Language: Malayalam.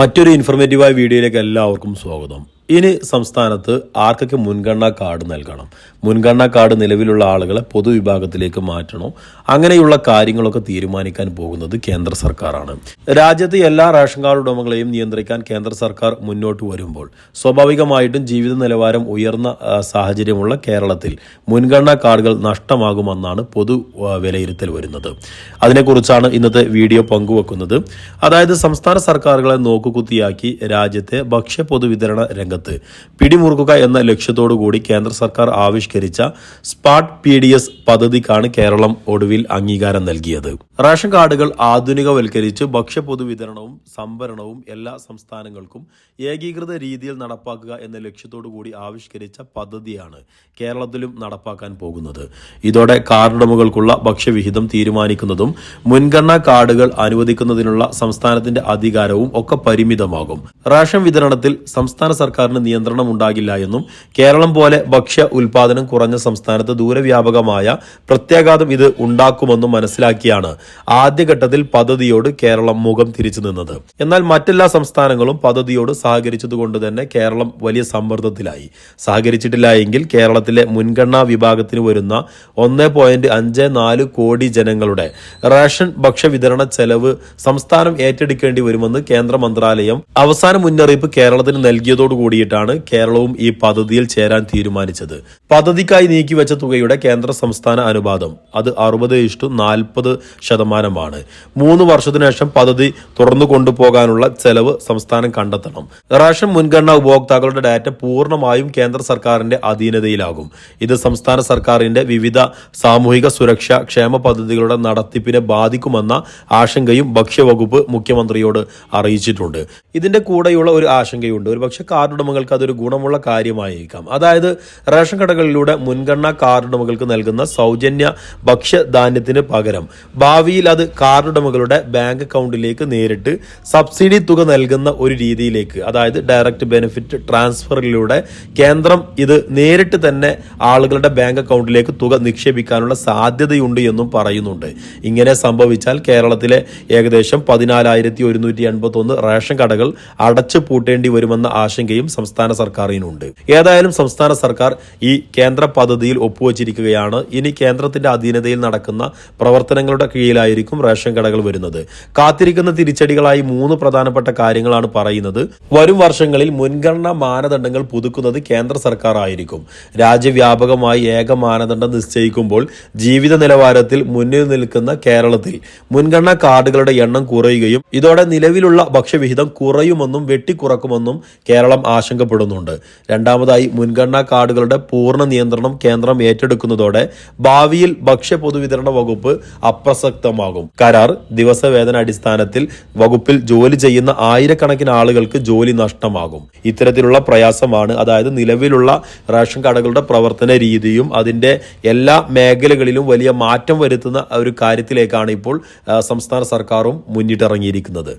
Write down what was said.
മറ്റൊരു ഇൻഫർമേറ്റീവായ വീഡിയോയിലേക്ക് എല്ലാവർക്കും സ്വാഗതം. ഇനി സംസ്ഥാനത്ത് ആർക്കൊക്കെ മുൻഗണനാ കാർഡ് നൽകണം? മുൻഗണനാ കാർഡ് നിലവിലുള്ള ആളുകളെ പൊതുവിഭാഗത്തിലേക്ക് മാറ്റണോ? അങ്ങനെയുള്ള കാര്യങ്ങളൊക്കെ തീരുമാനിക്കാൻ പോകുന്നത് കേന്ദ്ര സർക്കാരാണ്. രാജ്യത്തെ എല്ലാ റേഷൻ കാർഡ് ഉടമകളെയും നിയന്ത്രിക്കാൻ കേന്ദ്ര സർക്കാർ മുന്നോട്ട് വരുമ്പോൾ സ്വാഭാവികമായിട്ടും ജീവിത നിലവാരം ഉയർന്ന സാഹചര്യമുള്ള കേരളത്തിൽ മുൻഗണനാ കാർഡുകൾ നഷ്ടമാകുമെന്നാണ് പൊതു വിലയിരുത്തൽ വരുന്നത്. അതിനെക്കുറിച്ചാണ് ഇന്നത്തെ വീഡിയോ പങ്കുവെക്കുന്നത്. അതായത് സംസ്ഥാന സർക്കാരുകളെ നോക്കുകുത്തിയാക്കി രാജ്യത്തെ ഭക്ഷ്യ പൊതുവിതരണ രംഗത്ത് പിടിമുറുക്കുക എന്ന ലക്ഷ്യത്തോടു കൂടി കേന്ദ്ര സർക്കാർ ആവിഷ്കരിച്ച സ്പാട്ട് പി ഡി എസ് പദ്ധതിക്കാണ് കേരളം ഒടുവിൽ അംഗീകാരം നൽകിയത്. റേഷൻ കാർഡുകൾ ആധുനികവൽക്കരിച്ച് ഭക്ഷ്യ പൊതുവിതരണവും സംഭരണവും എല്ലാ സംസ്ഥാനങ്ങൾക്കും ഏകീകൃത രീതിയിൽ നടപ്പാക്കുക എന്ന ലക്ഷ്യത്തോടു കൂടി ആവിഷ്കരിച്ച പദ്ധതിയാണ് കേരളത്തിലും നടപ്പാക്കാൻ പോകുന്നത്. ഇതോടെ കാർഡുടമകൾക്കുള്ള ഭക്ഷ്യവിഹിതം തീരുമാനിക്കുന്നതും മുൻഗണനാ കാർഡുകൾ അനുവദിക്കുന്നതിനുള്ള സംസ്ഥാനത്തിന്റെ അധികാരവും ഒക്കെ പരിമിതമാകും. റേഷൻ വിതരണത്തിൽ സംസ്ഥാന സർക്കാരിന് നിയന്ത്രണം ഉണ്ടാകില്ല എന്നും കേരളം പോലെ ഭക്ഷ്യ ഉൽപാദനം കുറഞ്ഞ സംസ്ഥാനത്ത് ദൂരവ്യാപകമായ പ്രത്യാഘാതം ഇത് ഉണ്ടാക്കുമെന്നും മനസ്സിലാക്കിയാണ് ആദ്യഘട്ടത്തിൽ പദ്ധതിയോട് കേരളം മുഖം തിരിച്ചു നിന്നത്. എന്നാൽ മറ്റെല്ലാ സംസ്ഥാനങ്ങളും പദ്ധതിയോട് സഹകരിച്ചതുകൊണ്ട് തന്നെ കേരളം വലിയ സമ്മർദ്ദത്തിലായി. സഹകരിച്ചിട്ടില്ല എങ്കിൽ കേരളത്തിലെ മുൻഗണനാ വിഭാഗത്തിന് വരുന്ന ഒന്ന് പോയിന്റ് അഞ്ച് നാല് കോടി ജനങ്ങളുടെ റേഷൻ ഭക്ഷ്യ വിതരണ ചെലവ് സംസ്ഥാനം ഏറ്റെടുക്കേണ്ടി വരുമെന്ന് കേന്ദ്ര മന്ത്രാലയം അവസാന മുന്നറിയിപ്പ് കേരളത്തിന് നൽകിയതോടു കൂടിയിട്ടാണ് കേരളവും ഈ പദ്ധതിയിൽ ചേരാൻ തീരുമാനിച്ചത്. പദ്ധതിക്കായി നീക്കിവെച്ച തുകയുടെ കേന്ദ്ര സംസ്ഥാന അനുപാതം അത് അറുപത് ഇഷ്ടു നാൽപ്പത് ശതമാനമാണ്. മൂന്ന് വർഷത്തിനുശേഷം പദ്ധതി തുറന്നു കൊണ്ടുപോകാനുള്ള ചെലവ് സംസ്ഥാനം കണ്ടെത്തണം. റേഷൻ മുൻഗണനാ ഉപഭോക്താക്കളുടെ ഡാറ്റ പൂർണമായും കേന്ദ്ര സർക്കാരിന്റെ അധീനതയിലാകും. ഇത് സംസ്ഥാന സർക്കാരിന്റെ വിവിധ സാമൂഹിക സുരക്ഷ ക്ഷേമ പദ്ധതികളുടെ നടത്തിപ്പിനെ ബാധിക്കുമെന്ന ആശങ്കയും ഭക്ഷ്യവകുപ്പ് മുഖ്യമന്ത്രിയോട് അറിയിച്ചിട്ടുണ്ട്. ഇതിന്റെ കൂടെയുള്ള ഒരു ആശങ്കയുണ്ട്. ഒരുപക്ഷെ കാർഡുടമകൾക്ക് അതൊരു ഗുണമുള്ള കാര്യമായിരിക്കാം അതായത് റേഷൻ കടകളിലൂടെ മുൻഗണനാ കാർഡുടമകൾക്ക് നൽകുന്ന സൗജന്യ ഭക്ഷ്യധാന്യത്തിന് പകരം ഭാവിയിൽ അത് കാർഡുടമകളുടെ ബാങ്ക് അക്കൗണ്ടിലേക്ക് നേരിട്ട് സബ്സിഡി തുക നൽകുന്ന ഒരു രീതിയിലേക്ക് അതായത് ഡയറക്റ്റ് ബെനിഫിറ്റ് ട്രാൻസ്ഫറിലൂടെ കേന്ദ്രം ഇത് നേരിട്ട് തന്നെ ആളുകളുടെ ബാങ്ക് അക്കൗണ്ടിലേക്ക് തുക നിക്ഷേപിക്കാനുള്ള സാധ്യതയുണ്ട് എന്നും പറയുന്നുണ്ട്. ഇങ്ങനെ സംഭവിച്ചാൽ കേരളത്തിലെ ഏകദേശം പതിനാലായിരത്തി ഒരുന്നൂറ്റി എൺപത്തി ഒന്ന് റേഷൻ കടകൾ അടച്ചു പൂട്ടേണ്ടി വരുമെന്ന ആശങ്കയും സംസ്ഥാന സർക്കാരിനുണ്ട്. ഏതായാലും സംസ്ഥാന സർക്കാർ ഈ കേന്ദ്ര പദ്ധതിയിൽ ഒപ്പുവച്ചിരിക്കുകയാണ്. ഇനി കേന്ദ്രത്തിന്റെ അധീനതയിൽ നടക്കുന്ന പ്രവർത്തനങ്ങളുടെ കീഴിലായിരിക്കും റേഷൻ കടകൾ വരുന്നത്. കാത്തിരിക്കുന്ന തിരിച്ചടികളായി മൂന്ന് പ്രധാനപ്പെട്ട കാര്യങ്ങളാണ് പറയുന്നത്. വരും വർഷങ്ങളിൽ മുൻഗണനാ മാനദണ്ഡങ്ങൾ പുതുക്കുന്നത് കേന്ദ്ര സർക്കാർ ആയിരിക്കും രാജ്യവ്യാപകമായി ഏക മാനദണ്ഡം നിശ്ചയിക്കുമ്പോൾ ജീവിത നിലവാരത്തിൽ മുന്നിൽ നിൽക്കുന്ന കേരളത്തിൽ മുൻഗണനാ കാർഡുകളുടെ എണ്ണം കുറയുകയും ഇതോടെ നിലവിലുള്ള ഭക്ഷ്യവിഹിതം കുറയുമെന്നും വെട്ടിക്കുറക്കുമെന്നും കേരളം ആശങ്കപ്പെടുന്നുണ്ട്. രണ്ടാമതായി മുൻഗണനാ കാർഡുകളുടെ പൂർണ നിയന്ത്രണം കേന്ദ്രം ഏറ്റെടുക്കുന്നതോടെ ഭാവിയിൽ ഭക്ഷ്യ പൊതുവിതരണ വകുപ്പ് അപ്രസക്തമാകും. കരാർ ദിവസവേതന അടിസ്ഥാനത്തിൽ വകുപ്പിൽ ജോലി ചെയ്യുന്ന ആയിരക്കണക്കിന് ആളുകൾക്ക് ജോലി നഷ്ടമാകും. ഇത്തരത്തിലുള്ള പ്രയാസമാണ് അതായത് നിലവിലുള്ള റേഷൻ കടകളുടെ പ്രവർത്തന രീതിയും അതിന്റെ എല്ലാ മേഖലകളിലും വലിയ മാറ്റം വരുത്തുന്ന ഒരു കാര്യത്തിലേക്കാണ് ഇപ്പോൾ സംസ്ഥാന സർക്കാരും മുന്നിട്ടിറങ്ങിയിരിക്കുന്നത്.